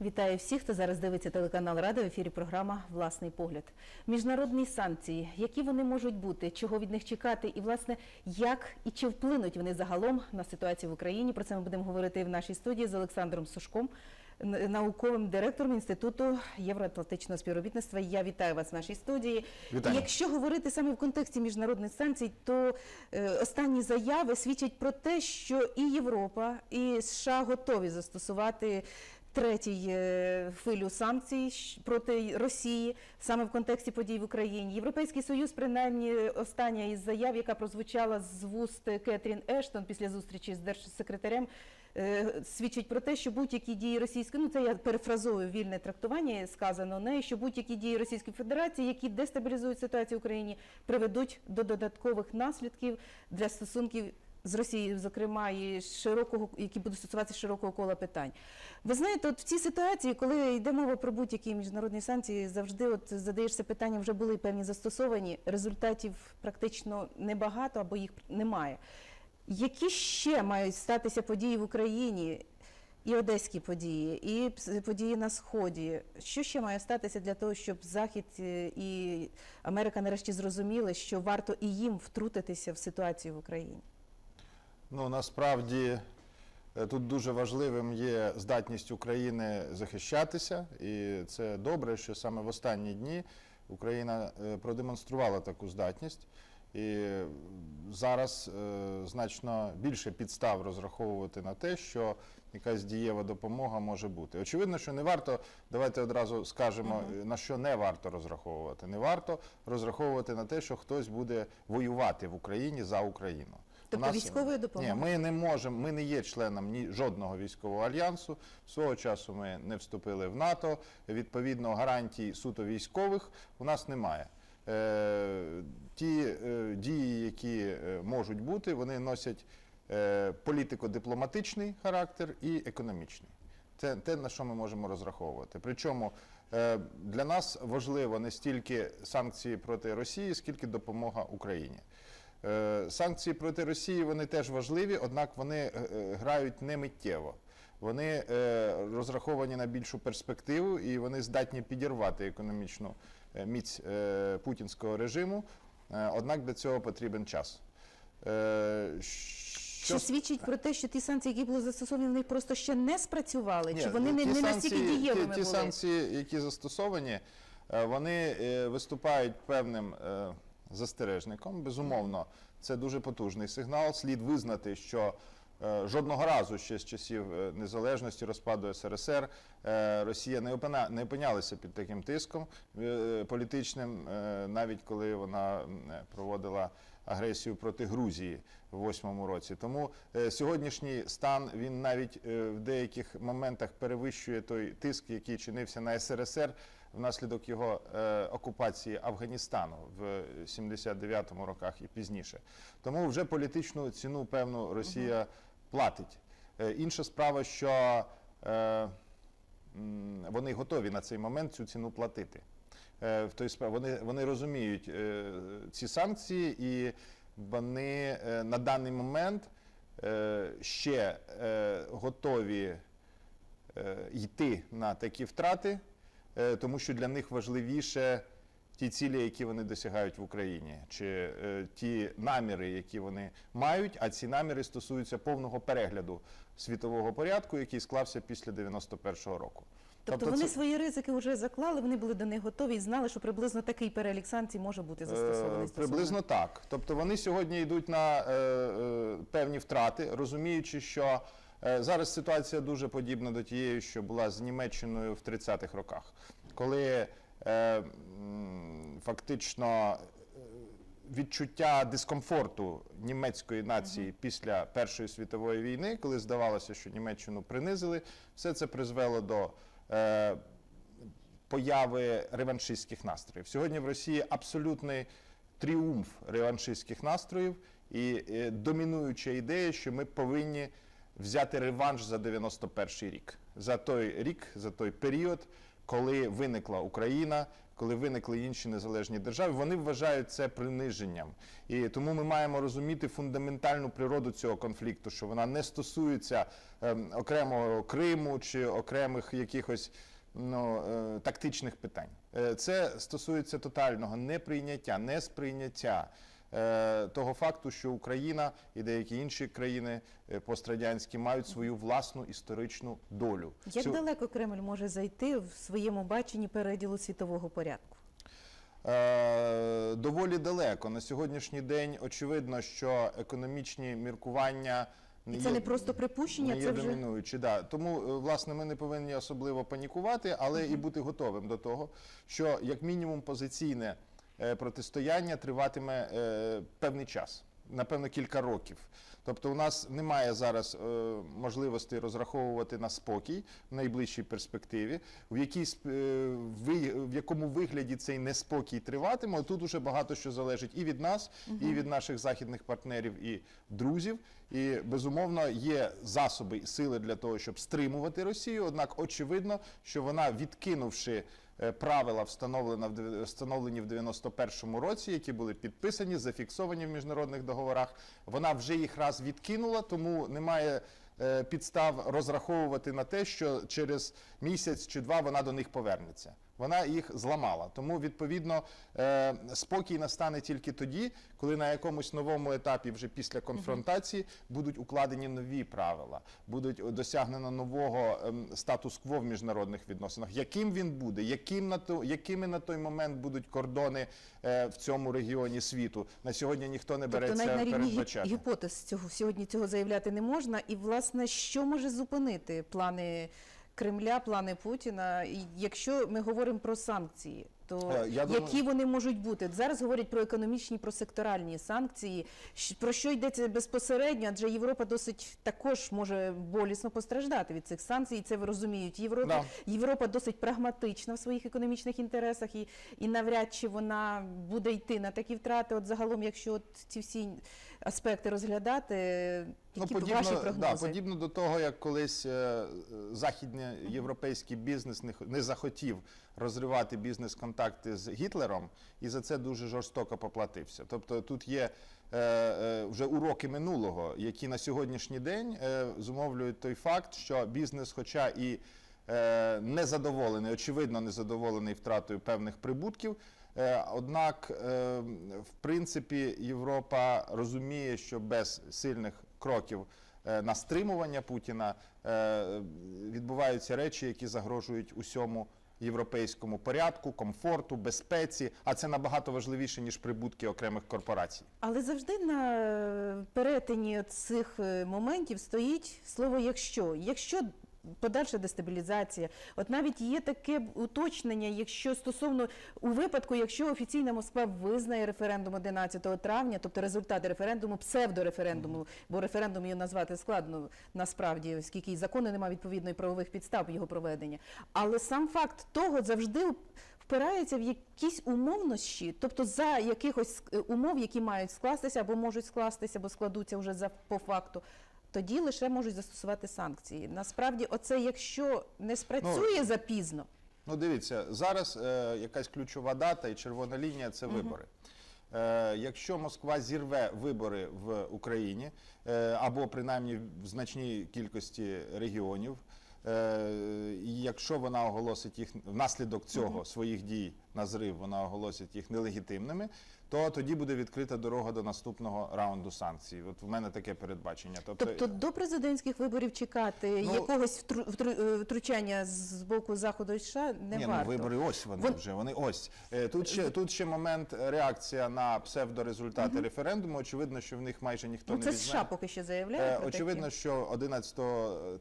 Вітаю всіх, хто зараз дивиться телеканал Рада. В ефірі програма Власний погляд. Міжнародні санкції, які вони можуть бути, чого від них чекати, і власне як і чи вплинуть вони загалом на ситуацію в Україні. Про це ми будемо говорити в нашій студії з Олександром Сушком, науковим директором інституту євроатлантичного співробітництва. Я вітаю вас в нашій студії. Вітаю. Якщо говорити саме в контексті міжнародних санкцій, то е, останні заяви свідчать про те, що і Європа, і США готові застосувати третій е, хвилю санкцій проти Росії саме в контексті подій в Україні. Європейський союз, принаймні, остання із заяв, яка прозвучала з вуст Кетрін Ештон після зустрічі з держсекретарем. е, Свідчить про те, що будь-які дії російської, ну це я перефразовую вільне трактування, сказано нею, що будь-які дії Російської Федерації, які дестабілізують ситуацію в Україні, приведуть до додаткових наслідків для стосунків з Росією, зокрема, і широкого, які будуть стосуватися широкого кола питань. Ви знаєте, от в цій ситуації, коли йде мова про будь-які міжнародні санкції, завжди от задаєшся питанням, вже були певні застосовані, результатів практично небагато або їх немає. Які ще мають статися події в Україні? І одеські події, і події на сході. Що ще має статися для того, щоб Захід е, і Америка нарешті зрозуміли, що варто і їм втрутитися в ситуацію в Україні? Ну насправді е, тут дуже важливим є здатність України захищатися, і це добре, що саме в останні дні Україна е, продемонструвала таку здатність. І зараз е, значно більше підстав розраховувати на те, що якась дієва допомога може бути. Очевидно, що не варто, давайте одразу скажемо, е, на що не варто розраховувати. Не варто розраховувати на те, що хтось буде воювати в Україні за Україну. Тобто нас- військової допомоги? Ні, ми не можемо, ми не є членом ні жодного військового альянсу. Свого часу ми не вступили в НАТО. Відповідно, гарантій суто військових у нас немає. Е, ті е, дії, які е, можуть бути, вони носять політико-дипломатичний характер і економічний. Це те, на що ми можемо розраховувати. Причому для нас важливо не стільки санкції проти Росії, скільки допомога Україні. Е, Санкції проти Росії вони теж важливі, однак вони е, е, грають не миттєво. Вони розраховані на більшу перспективу і вони здатні підірвати економічну міць путінського режиму. Однак для цього потрібен час. Що свідчить про те, що ті санкції, які були застосовані, вони просто ще не спрацювали? Чи вони не, ті не настільки дієвими ті, ті були? санкції, які застосовані, вони виступають певним застережником. Безумовно, це дуже потужний сигнал. Слід визнати, що е, жодного разу ще з часів е, незалежності розпаду СРСР е, Росія не опинялася під таким тиском політичним, навіть коли вона проводила агресію проти Грузії в восьмому році. Тому е, сьогоднішній стан він навіть е, в деяких моментах перевищує той тиск, який чинився на СРСР внаслідок його е, окупації Афганістану в 79-му роках і пізніше. Тому вже політичну ціну певну Росія платить. Е, інша справа, що е, вони готові на цей момент цю ціну платити. В той спра- вони, вони розуміють ці санкції, і вони на даний момент ще готові йти на такі втрати, тому що для них важливіше ті цілі, які вони досягають в Україні, чи е, ті наміри, які вони мають, а ці наміри стосуються повного перегляду світового порядку, який склався після 91-го року. Тобто, вони це- свої ризики вже заклали, вони були до них готові і знали, що приблизно такий перелік санкцій може бути застосований. Е, Приблизно так. Тобто вони сьогодні йдуть на е, е, певні втрати, розуміючи, що е, зараз ситуація дуже подібна до тієї, що була з Німеччиною в 30-х роках, коли е, фактично е, відчуття дискомфорту німецької нації після Першої світової війни, коли здавалося, що Німеччину принизили, все це призвело до. Е, появи реваншистських настроїв. Сьогодні в Росії абсолютний тріумф реваншистських настроїв і е, домінуюча ідея, що ми повинні взяти реванш за 91 рік, за той рік, за той період, коли виникла Україна, коли виникли інші незалежні держави, вони вважають це приниженням. І тому ми маємо розуміти фундаментальну природу цього конфлікту, що вона не стосується ем, окремого Криму чи окремих якихось ну, е, тактичних питань. Е, Це стосується тотального неприйняття, несприйняття е, того факту, що Україна і деякі інші країни е, пострадянські мають свою власну історичну долю. Як Цю- далеко Кремль може зайти в своєму баченні переділу світового порядку? Е, доволі далеко. На сьогоднішній день очевидно, що економічні міркування І це є- не просто припущення, не це вже домінуючі. Да. Тому, е, власне, ми не повинні особливо панікувати, але і бути готовим до того, що як мінімум позиційне е, протистояння триватиме е, певний час, напевно, кілька років. Тобто, у нас немає зараз е, можливості розраховувати на спокій в найближчій перспективі, в, якій, е, ви- в якому вигляді цей неспокій триватиме. Тут уже багато що залежить і від нас, і від наших західних партнерів і друзів. І безумовно є засоби і сили для того, щоб стримувати Росію. Однак очевидно, що вона відкинувши. Е, Правила встановлені в 91-му році, які були підписані, зафіксовані в міжнародних договорах. Вона вже їх раз відкинула, тому немає е, підстав розраховувати на те, що через місяць чи два вона до них повернеться. Вона їх зламала. Тому відповідно е, спокій настане тільки тоді, коли на якомусь новому етапі, вже після конфронтації, будуть укладені нові правила, будуть досягнено нового ем, статус-кво в міжнародних відносинах. Яким він буде, яким на то, якими на той момент будуть кордони е, в цьому регіоні світу? На сьогодні ніхто не тобто береться навіть на рівні гіпотез цього сьогодні цього заявляти не можна. І власне, що може зупинити плани Кремля, плани Путіна? Якщо ми говоримо про санкції, то Е, я думаю- які вони можуть бути? Зараз говорять про економічні, про секторальні санкції. Про що йдеться безпосередньо? Адже Європа досить також може болісно постраждати від цих санкцій. і Це ви розуміють. Європа Да. Європа досить прагматична в своїх економічних інтересах, і, і навряд чи вона буде йти на такі втрати. От загалом, якщо от ці всі аспекти розглядати, які Ну, б ваші да, подібно до того, як колись е, західноєвропейський бізнес не, не захотів розривати бізнес-контакти з Гітлером, і за це дуже жорстоко поплатився. Тобто тут є е, е, вже уроки минулого, які на сьогоднішній день е, зумовлюють той факт, що бізнес, хоча і незадоволений, очевидно незадоволений втратою певних прибутків. Е, Однак, е, в принципі, Європа розуміє, що без сильних кроків е, на стримування Путіна відбуваються речі, які загрожують усьому європейському порядку, комфорту, безпеці. А це набагато важливіше ніж прибутки окремих корпорацій. Але завжди на перетині цих моментів стоїть слово якщо. Якщо подальша дестабілізація, от навіть є таке уточнення, якщо стосовно у випадку, якщо офіційна Москва визнає референдум 11 травня, тобто результати референдуму, псевдореферендуму, бо референдум його назвати складно насправді, оскільки і закону немає відповідної правових підстав його проведення. Але сам факт того завжди впирається в якісь умовності, тобто за якихось е, умов, які мають скластися або можуть скластися, або складуться вже за по факту. Тоді лише можуть застосувати санкції. Насправді, оце якщо не спрацює запізно, Ну, дивіться, зараз е, якась ключова дата і червона лінія це вибори. Е, якщо Москва зірве вибори в Україні е, або принаймні в значній кількості регіонів, е, і якщо вона оголосить їх внаслідок цього своїх дій на зрив, вона оголосить їх нелегітимними, то тоді буде відкрита дорога до наступного раунду санкцій. От в мене таке передбачення. тобто Тобто до президентських виборів чекати Ну, якогось втру, втру- е, втручання з боку заходу і США не Ні, варто. ну вибори ось вони Вон- вже. Вони ось. Е, Тут ще тут ще момент е, реакція на псевдорезультати референдуму. Очевидно, що в них майже ніхто ну, не це візьме. США поки що заявляє. Е, про Очевидно, що 11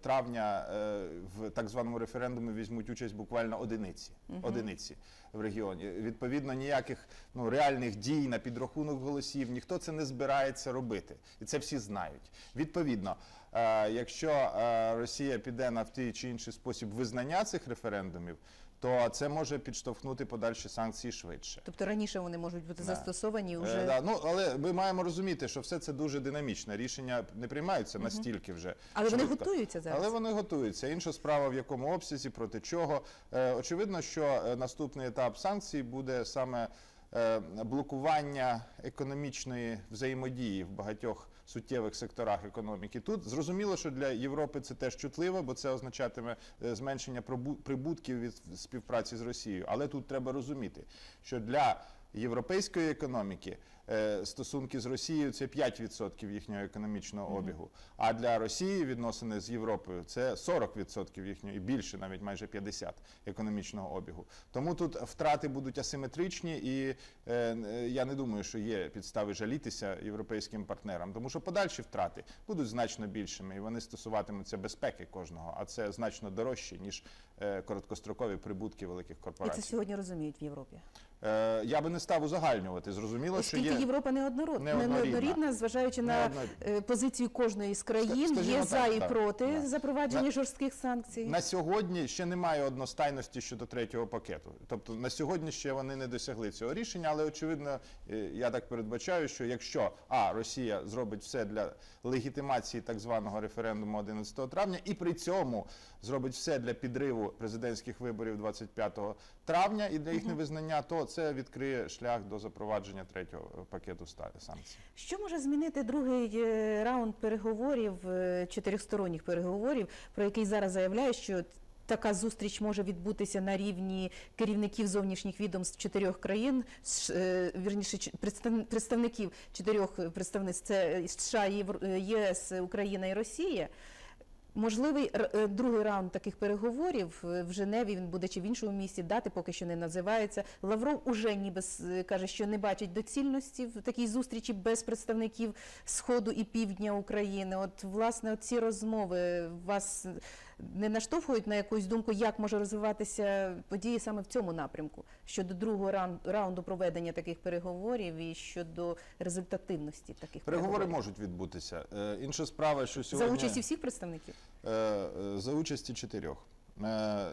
травня е, в так званому референдумі візьмуть участь буквально одиниці, одиниці в регіоні. Відповідно, ніяких ну реальних дій на підрахунок голосів ніхто це не збирається робити, і це всі знають. Відповідно, е, якщо е, Росія піде на в той чи інший спосіб визнання цих референдумів. То це може підштовхнути подальші санкції швидше. Тобто раніше вони можуть бути Да. застосовані Е, вже да, ну, але ми маємо розуміти, що все це дуже динамічно. Рішення не приймаються настільки вже. але вони готуються зараз. Але вони готуються. Інша справа, в якому обсязі, проти чого. Е, очевидно, що е, наступний етап санкцій буде саме е, блокування економічної взаємодії в багатьох суттєвих секторах економіки. Тут зрозуміло, що для Європи це теж чутливо, бо це означатиме е, зменшення прибутків від співпраці з Росією. Але тут треба розуміти, що для європейської економіки е, стосунки з Росією це 5% їхнього економічного обігу. А для Росії відносини з Європою це 40% їхнього і більше, навіть майже 50% економічного обігу. Тому тут втрати будуть асиметричні, і е, е, я не думаю, що є підстави жалітися європейським партнерам, тому що подальші втрати будуть значно більшими, і вони стосуватимуться безпеки кожного, а це значно дорожче ніж е, короткострокові прибутки великих І корпорацій. це сьогодні розуміють в Європі. Е, я би не став узагальнювати. Зрозуміло, що є Європа неоднородна, Неоднорідна. зважаючи на Неоднорідна. е, позицію кожної з країн, скажімо є так, за і так, проти да. запровадження На- жорстких санкцій. на сьогодні ще немає одностайності щодо третього пакету. Тобто на сьогодні ще вони не досягли цього рішення, але очевидно, е, я так передбачаю, що якщо а Росія зробить все для легітимації так званого референдуму 11 травня, і при цьому зробить все для підриву президентських виборів 25 травня і для їх невизнання, то це відкриє шлях до запровадження третього е, пакету санкцій. Що може змінити другий е, раунд переговорів, е, чотирьохсторонніх переговорів, про який зараз заявляє, що така зустріч може відбутися на рівні керівників зовнішніх відомств чотирьох країн, вірніше представників чотирьох представництв це США, ЄС, Україна і Росія. Можливий е, другий раунд таких переговорів е, в Женеві він буде чи в іншому місці дати поки що не називається. Лавров уже ніби е, каже, що не бачить доцільності в такій зустрічі без представників сходу і півдня України. От власне ці розмови вас не наштовхують на якусь думку, як може розвиватися події саме в цьому напрямку щодо другого раунду проведення таких переговорів і щодо результативності таких Переговори переговорів можуть відбутися. Е, Інша справа, що сьогодні за участі всіх представників. Е, е, за участі чотирьох.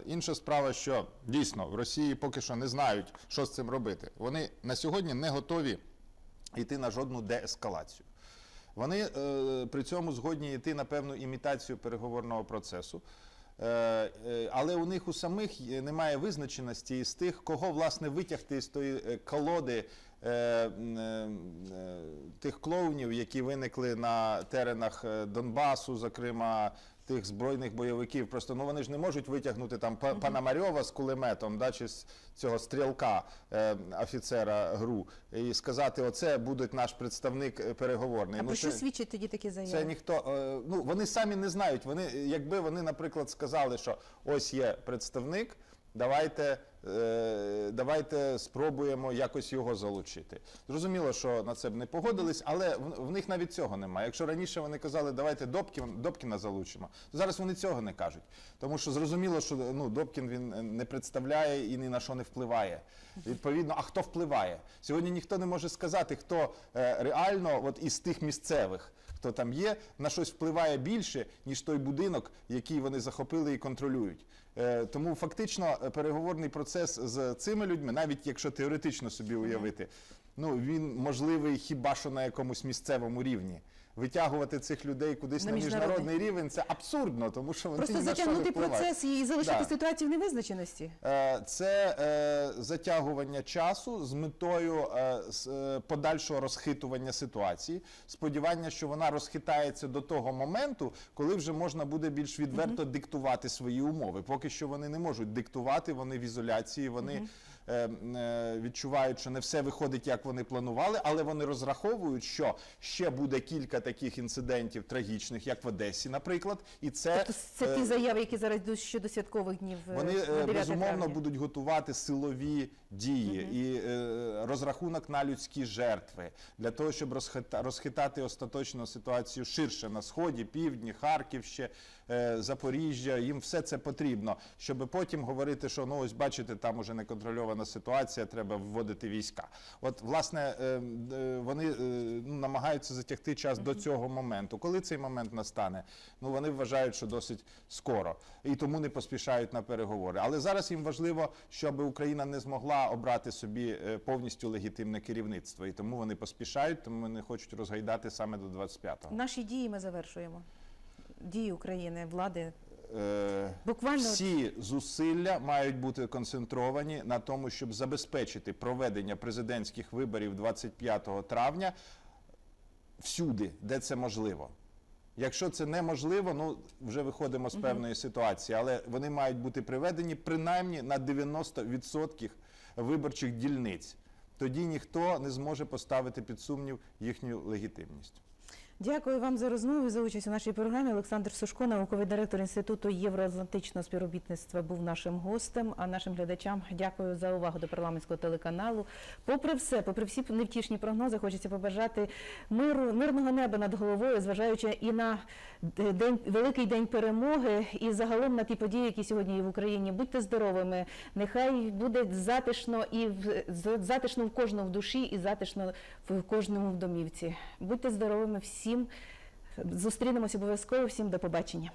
Інша справа, що дійсно в Росії поки що не знають, що з цим робити. Вони на сьогодні не готові йти на жодну деескалацію. Вони е, при цьому згодні йти на певну імітацію переговорного процесу. Е, е, але у них у самих немає визначеності з тих, кого власне витягти з тої е, колоди тих клоунів, які виникли на теренах Донбасу, зокрема тих збройних бойовиків. Просто ну вони ж не можуть витягнути там па- Панамарьова з кулеметом, да, чи з цього стрілка е, офіцера ГРУ, і сказати, оце буде наш представник е, переговорний. А Ну, про що це- свідчить тоді такі це ніхто е, ну вони самі не знають. Вони, якби вони, наприклад, сказали, що ось є представник, давайте, е, давайте спробуємо якось його залучити. Зрозуміло, що на це б не погодились, але в, них навіть цього немає. Якщо раніше вони казали, давайте Добкін, Добкіна залучимо, то зараз вони цього не кажуть. Тому що зрозуміло, що ну, Добкін він не представляє і ні на що не впливає. Відповідно, а хто впливає? Сьогодні ніхто не може сказати, хто е, реально от із тих місцевих хто там є, на щось впливає більше, ніж той будинок, який вони захопили і контролюють. Е, тому фактично е, переговорний процес з цими людьми, навіть якщо теоретично собі уявити, ну він можливий хіба що на якомусь місцевому рівні. Витягувати цих людей кудись На на, міжнародний. міжнародний рівень це абсурдно, тому що вони Просто ні на що не затягнути впливають. процес і залишити Да. ситуацію в невизначеності. Е, Це е, затягування часу з метою е, з, е, подальшого розхитування ситуації. Сподівання, що вона розхитається до того моменту, коли вже можна буде більш відверто диктувати свої умови. Поки що вони не можуть диктувати, вони в ізоляції, вони. е, е, Відчувають, що не все виходить, як вони планували, але вони розраховують, що ще буде кілька таких інцидентів трагічних, як в Одесі, наприклад, і це Тобто це е, ті заяви, які зараз йдуть щодо святкових днів. е, вони на е, 9 безумовно травня. будуть готувати силові дії і е, розрахунок на людські жертви, для того, щоб розхита- розхитати остаточно ситуацію ширше на сході, півдні, Харківще, е, Запоріжжя. Їм все це потрібно, щоб потім говорити, що ну ось бачите, там уже неконтрольована ситуація, треба вводити війська. От власне е, е, вони е, ну, намагаються затягти час до цього моменту. Коли цей момент настане? Ну вони вважають, що досить скоро і тому не поспішають на переговори. Але зараз їм важливо, щоб Україна не змогла обрати собі е, повністю легітимне керівництво, і тому вони поспішають, тому вони хочуть розгайдати саме до 25-го. Наші дії ми завершуємо. Дії України, влади. Е, Буквально всі зусилля мають бути концентровані на тому, щоб забезпечити проведення президентських виборів 25 травня всюди, де це можливо. Якщо це неможливо, ну вже виходимо з певної ситуації, але вони мають бути приведені принаймні на 90% виборчих дільниць. Тоді ніхто не зможе поставити під сумнів їхню легітимність. Дякую вам за розмову за участь у нашій програмі. Олександр Сушко, науковий директор Інституту євроатлантичного співробітництва, був нашим гостем. А нашим глядачам дякую за увагу до парламентського телеканалу. Попри все, попри всі невтішні прогнози, хочеться побажати миру, мирного неба над головою, зважаючи і на день великий день перемоги, і загалом на ті події, які сьогодні є в Україні. Будьте здоровими. Нехай буде затишно і в затишно в кожному в душі, і затишно в кожному в домівці. Будьте здоровими всім. Зустрінемось обов'язково. Всім до побачення.